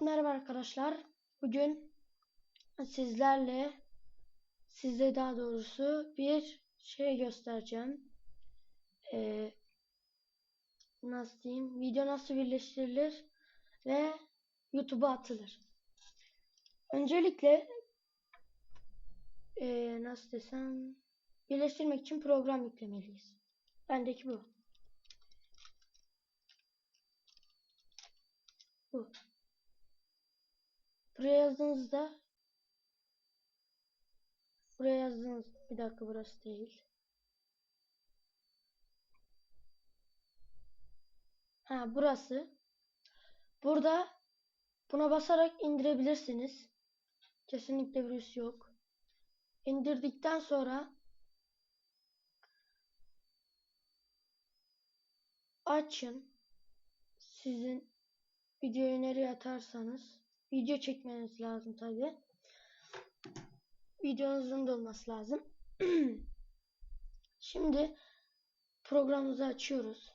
Merhaba arkadaşlar. Bugün sizlerle size daha doğrusu bir şey göstereceğim. Ee, nasıl diyeyim? Video nasıl birleştirilir ve YouTube'a atılır. Öncelikle ee, nasıl desem birleştirmek için program yüklemeliyiz. Bendeki bu. Bu. Buraya yazdığınızda buraya yazdığınız bir dakika burası değil. Ha burası. Burada buna basarak indirebilirsiniz. Kesinlikle virüs yok. İndirdikten sonra açın. Sizin videoyu nereye atarsanız video çekmeniz lazım tabi. Videonuzun da olması lazım. Şimdi programımızı açıyoruz.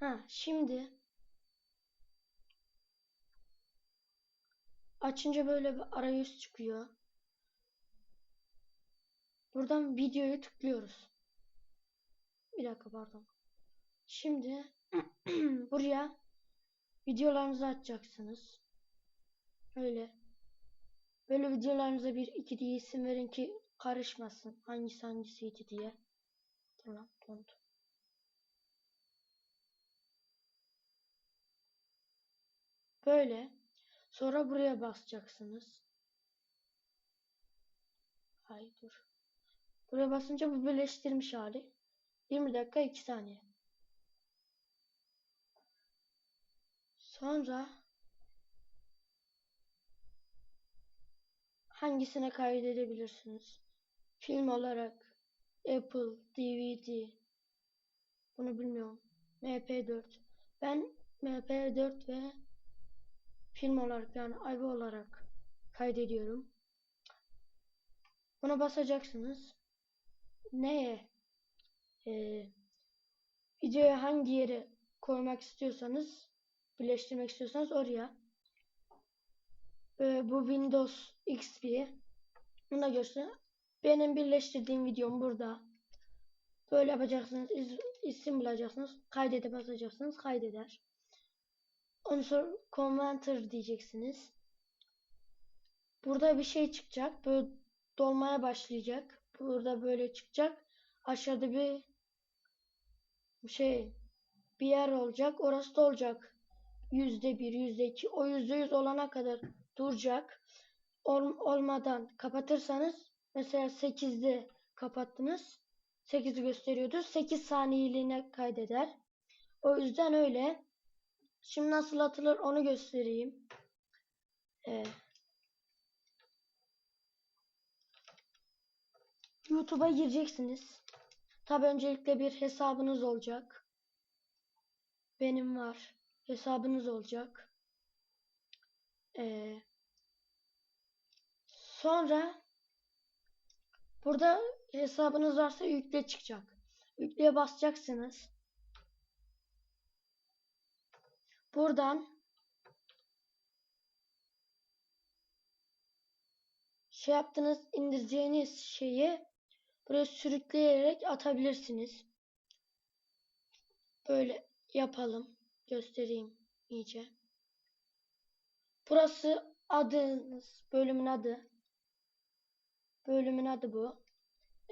Ha, şimdi açınca böyle bir arayüz çıkıyor. Buradan videoyu tıklıyoruz. Bir dakika pardon. Şimdi buraya videolarınızı açacaksınız. Öyle. Böyle videolarınıza bir iki diye isim verin ki karışmasın. Hangisi hangisiydi diye. Tamam, dondu. Böyle. Sonra buraya basacaksınız. Hayır dur. Buraya basınca bu birleştirmiş hali. 20 dakika 2 saniye. Sonra hangisine kaydedebilirsiniz? Film olarak Apple, DVD bunu bilmiyorum. MP4. Ben MP4 ve film olarak yani AV olarak kaydediyorum. Buna basacaksınız. Neye? Ee, videoya hangi yere koymak istiyorsanız, birleştirmek istiyorsanız oraya. Ee, bu Windows XP. Buna göre benim birleştirdiğim videom burada. Böyle yapacaksınız. Is, isim bulacaksınız. Kaydede basacaksınız. Kaydeder. Ondan sonra Converter diyeceksiniz. Burada bir şey çıkacak. Böyle dolmaya başlayacak. Burada böyle çıkacak. Aşağıda bir şey bir yer olacak. Orası da olacak. Yüzde bir, yüzde iki. O yüzde yüz olana kadar duracak. Ol, olmadan kapatırsanız mesela 8'de kapattınız. 8'i gösteriyordu. 8 saniyeliğine kaydeder. O yüzden öyle. Şimdi nasıl atılır onu göstereyim. Ee, YouTube'a gireceksiniz. Tabi öncelikle bir hesabınız olacak. Benim var. Hesabınız olacak. Ee, sonra burada hesabınız varsa yükle çıkacak. Yükleye basacaksınız. Buradan şey yaptığınız indireceğiniz şeyi buraya sürükleyerek atabilirsiniz. Böyle yapalım. Göstereyim iyice. Burası adınız, bölümün adı. Bölümün adı bu.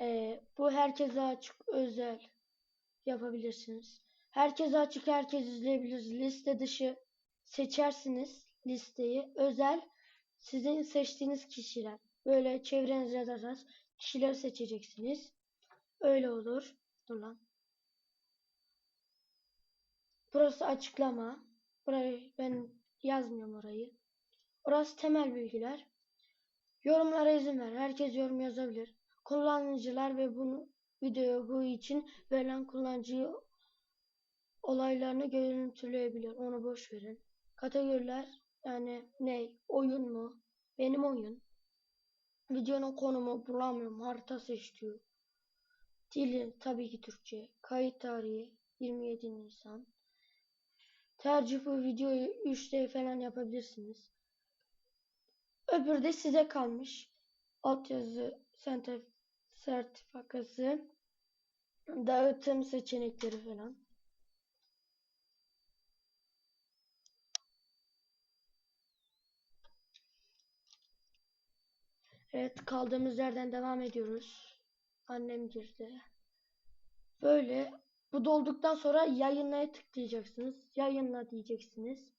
Ee, bu herkese açık özel yapabilirsiniz. Herkese açık, herkes izleyebilir. Liste dışı seçersiniz listeyi. Özel sizin seçtiğiniz kişiler. Böyle çevrenize yazarsanız kişileri seçeceksiniz. Öyle olur. Dur lan. Burası açıklama. Burayı ben yazmıyorum orayı. Orası temel bilgiler. Yorumlara izin ver. Herkes yorum yazabilir. Kullanıcılar ve bunu video bu için verilen kullanıcı olaylarını görüntüleyebilir. Onu boş verin. Kategoriler yani ne? Oyun mu? Benim oyun. Videonun konumu bulamıyorum. Harita seç diyor. Tabii ki Türkçe. Kayıt tarihi 27 Nisan. Tercih bu videoyu 3D falan yapabilirsiniz. Öbürü de size kalmış. Altyazı sentef sertifikası, dağıtım seçenekleri falan. Evet kaldığımız yerden devam ediyoruz. Annem girdi. Böyle bu dolduktan sonra yayınlaya tıklayacaksınız. Yayınla diyeceksiniz.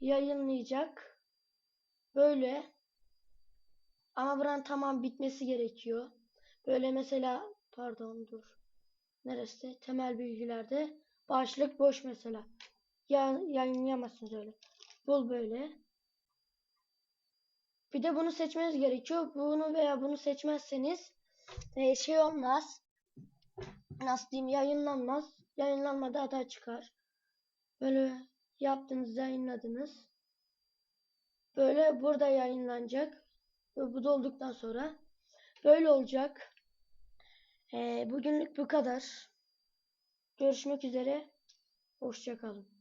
Yayınlayacak. Böyle. Ama buranın tamam bitmesi gerekiyor. Böyle mesela pardon dur. Neresi? Temel bilgilerde başlık boş mesela. Ya, yayınlayamazsınız öyle. Bul böyle. Bir de bunu seçmeniz gerekiyor. Bunu veya bunu seçmezseniz e, şey olmaz. Nasıl diyeyim yayınlanmaz. Yayınlanmadı hata çıkar. Böyle yaptınız yayınladınız. Böyle burada yayınlanacak. Ve bu dolduktan sonra böyle olacak. E, bugünlük bu kadar. Görüşmek üzere. Hoşçakalın.